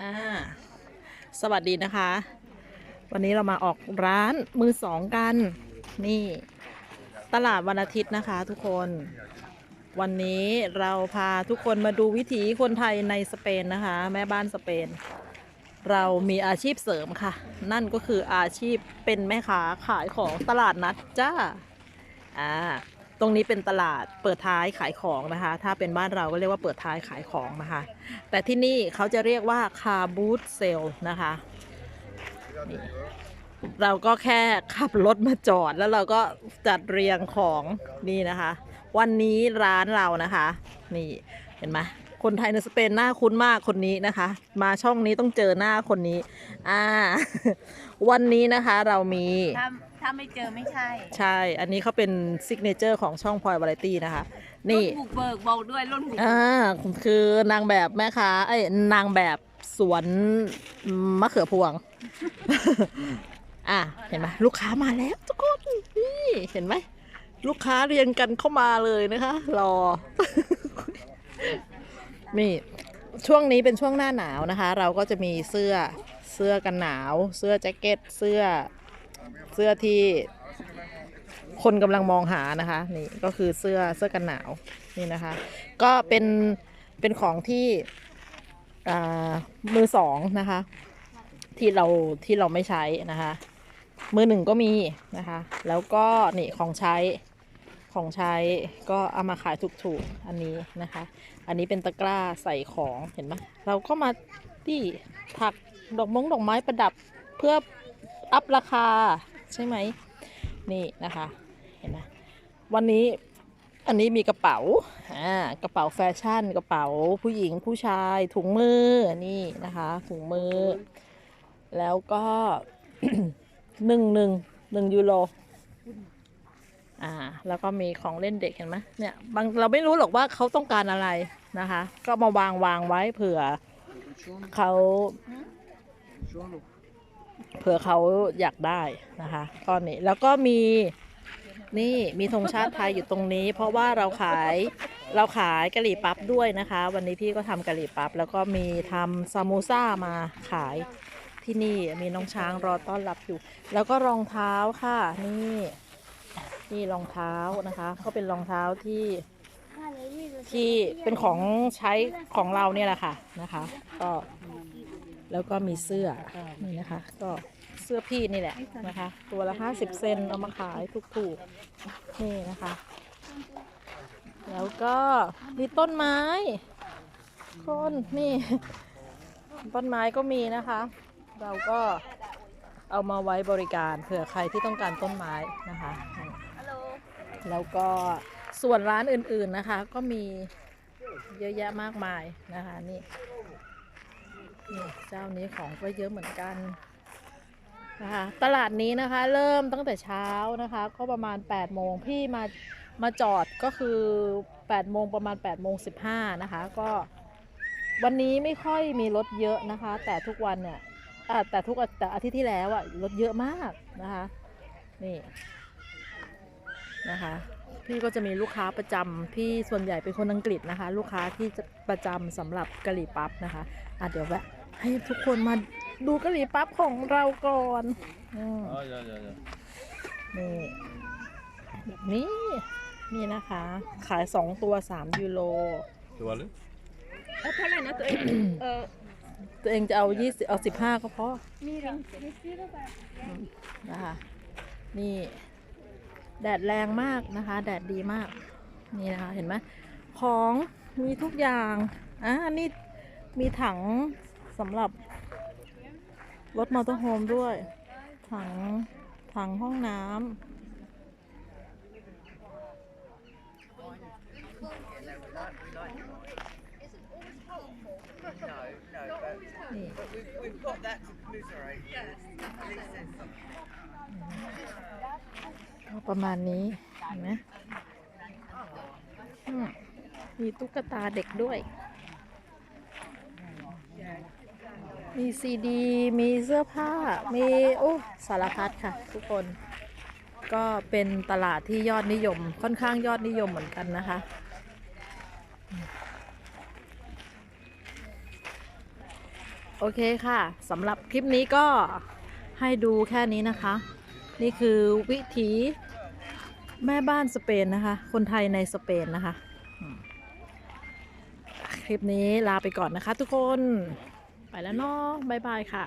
อ่าสวัสดีนะคะ วันนี้เรามาออกร้านมือสองกัน นี่ ตลาดวันอาทิตย์นะคะทุกคน วันนี้เราพาทุกคนมาดูวิถีคนไทยในสเปนนะคะ แม่บ้านสเปน เรามีอาชีพเสริมค่ะ นั่นก็คืออาชีพเป็นแม่ค้าขายของตลาดนัดจ้าอ่า ตรงนี้เป็นตลาดเปิดท้ายขายของนะคะ ถ้าเป็นบ้านเราก็เรียกว่าเปิดท้ายขายของนะคะ แต่ที่นี่เขาจะเรียกว่าคาบูธเซลนะคะเราก็แค่ขับรถมาจอดแล้วเราก็จัดเรียงของนี่นะคะ วันนี้ร้านเรานะคะ นี่เห็นไหมคนไทยในสเปนหน้าคุ้นมากคนนี้นะคะ มาช่องนี้ต้องเจอหน้าคนนี้ อ่า วันนี้นะคะเรามี ถ้าถ้าไม่เจอไม่ใช่ใช่ อันนี้เขาเป็นซิกเนเจอร์ของช่องพลอยวาไรตี้นะคะรนี่ถบุกเบิกบอกด้วยรถบุกเบิกอ่าคือนางแบบแม่ค้าเอ้ยนางแบบสวนมะเขือพวง อะเห็นไหมลูกค้ามาแล้วทุกคนนี่เห็นไหมลูกค้าเรียงกันเข้ามาเลยนะคะ รอ นี่ช่วงนี้เป็นช่วงหน้าหนาวนะคะ เราก็จะมีเสื้อเสื้อกันหนาว เสื้อแจ็คเก็ตเสื้อ เสื้อที่คนกำลังมองหานะคะ นี่ก็คือเสื้อเสื้อกันหนาวนี่นะคะ ก็เป็นเป็นของที่อ่ามือสองนะคะ ที่เราที่เราไม่ใช้นะคะ มือหนึ่งก็มีนะคะ แล้วก็นี่ของใช้ของใช้ก็เอามาขายถูกๆอันนี้นะคะ อันนี้เป็นตะกร้าใส่ของเห็นไหมเราก็มาที่ถักดอกมงดอกไม้ประดับเพื่อ อัพราคาใช่ไหมนี่นะคะเห็นไหมวันนี้อันนี้มีกระเป๋าอ่ากระเป๋าแฟชั่น กระเป๋าผู้หญิงผู้ชายถุงมือนี่นะคะถุงมือ แล้วก็หนึ่งหนึ่งหนึ่งยูโรอ่าแล้วก็มีของเล่นเด็กเห็นไหมเนี่ยบางเราไม่รู้หรอกว่าเขาต้องการอะไรนะคะ ก็มาวางวางไว้เผื่อเขา เผื่อเขาอยากได้นะคะก้อนนี้แล้วก็มีนี่มีธงชาติไทยอยู่ตรงนี้ เพราะว่าเราขายเราขายกะหรี่ปั๊บด้วยนะคะ วันนี้พี่ก็ทำกะหรี่ปั๊บแล้วก็มีทำซามูซ่ามาขายที่นี่มีน้องช้างรอต้อนรับอยู่ แล้วก็รองเท้าค่ะ นี่นี่รองเท้านะคะ ก็เป็นรองเท้าที่ที่เป็นของใช้ของเราเนี่ยแหละค่ะนะคะ ก็ แล้วก็มีเสื้อนี่นะคะ ก็เสื้อพี่นี่แหละนะคะ ตัวละห้าสิบเซนเอามาขายถูกๆนี่นะคะ แล้วก็มีต้นไม้ คนนี่ต้นไม้ก็มีนะคะ เราก็เอามาไว้บริการเผื่อใครที่ต้องการต้นไม้นะคะนี่ฮัลโหลแล้วก็ส่วนร้านอื่นๆนะคะ ก็มีเยอะแยะมากมายนะคะนี่นี่ เจ้านี้ของก็เยอะเหมือนกันนะคะตลาดนี้นะคะ เริ่มตั้งแต่เช้านะคะ ก็ประมาณ8โมงพี่มามาจอดก็คือ8โมงประมาณ8โมง15นะคะ ก็วันนี้ไม่ค่อยมีรถเยอะนะคะ แต่ทุกวันเนี่ยแต่ทุกแต่อาทิตย์ที่แล้วอะรถเยอะมากนะคะนี่นะคะ พี่ก็จะมีลูกค้าประจำพี่ส่วนใหญ่เป็นคนอังกฤษนะคะ ลูกค้าที่ประจำสำหรับกะหรี่ปั๊บนะคะอะเดี๋ยวแวะ ให้ทุกคนมาดูกะหรี่ปั๊บของเราก่อนอืม Ja, ja, ja, ja. นี่แบบนี้นี่นะคะ ขาย 2 ตัว 3 ยูโร Det var det. เออเท่าไหร่นะตัวเอง เออตัวเองจะเอา 20 เอา 15 ก็พอ มีริงมีซีรแบบนะคะ นี่ แดดแรงมากนะคะ แดดดีมาก นี่นะคะ เห็นไหมของมีทุกอย่าง อ่านี่มีถัง สำหรับรถมอเตอร์โฮมด้วย ถัง ถังห้องน้ำนี่ก็ประมาณนี้เห็นไหมอืมมีตุ๊กตาเด็กด้วย มีซีดี มีเสื้อผ้า มีโอ้สารพัดค่ะ ทุกคน ก็เป็นตลาดที่ยอดนิยม ค่อนข้างยอดนิยมเหมือนกันนะคะ โอเคค่ะสำหรับคลิปนี้ก็ให้ดูแค่นี้นะคะ นี่คือวิถีแม่บ้านสเปนนะคะ คนไทยในสเปนนะคะ คลิปนี้ลาไปก่อนนะคะทุกคน ไปแล้วเนาะบายบายค่ะ